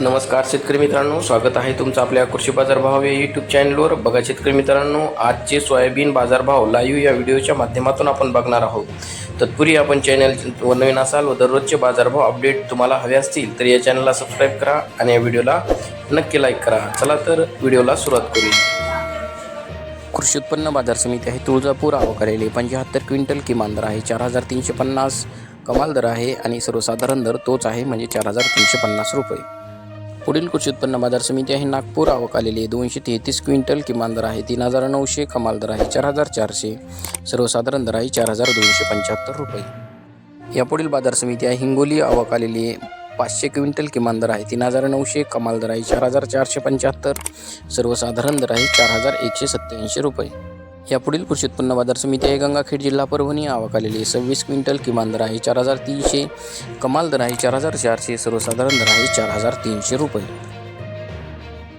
नमस्कार शेतकरी मित्रांनो स्वागत आहे तुमचं आपल्या कृषी बाजार भाव या यूट्यूब चॅनलवर बघा शेतकरी मित्रांनो आजचे सोयाबीन बाजारभाव लाईव्ह या व्हिडिओच्या माध्यमातून आपण बघणार आहोत. तत्पूर्वी आपण चॅनल व नवीन असाल व दररोजचे बाजारभाव अपडेट तुम्हाला हवे असतील तर या चॅनलला सबस्क्राईब करा आणि या व्हिडिओला नक्की लाईक करा. चला तर व्हिडिओला सुरुवात करूया. कृषी उत्पन्न बाजार समिती आहे तुळजापूर आवकारेले. पंच्याहत्तर क्विंटल किमान दर आहे चार हजार तीनशे पन्नास कमाल दर आहे आणि सर्वसाधारण दर तोच आहे म्हणजे चार हजार तीनशे पन्नास रुपये. पुढील कृषी उत्पन्न बाजार समिती आहे. नागपूर आवक आलेली आहे. दोनशे तेहतीस क्विंटल किमान दर आहे. तीन हजार नऊशे कमाल दर आहे. चार हजार चारशे. सर्वसाधारण दर आहे चार हजार दोनशे पंच्याहत्तर रुपये. यापुढील बाजार समिती आहे. हिंगोली आवक आलेली आहे. पाचशे क्विंटल किमान दर आहे. तीन हजार नऊशे कमाल दर आहे. चार हजार चारशे पंच्याहत्तर. सर्वसाधारण दर आहे चार हजार एकशे सत्त्याऐंशी रुपये. यापुढील कृषी उत्पन्न बाजार समिती आहे. गंगाखेड जिल्हा परभणी आवक आलेली सव्वीस क्विंटल किमान दर आहे. चार हजार तीनशे कमाल दर आहे. चार हजार चारशे सर्वसाधारण दर आहे. चार हजार तीनशे रुपये.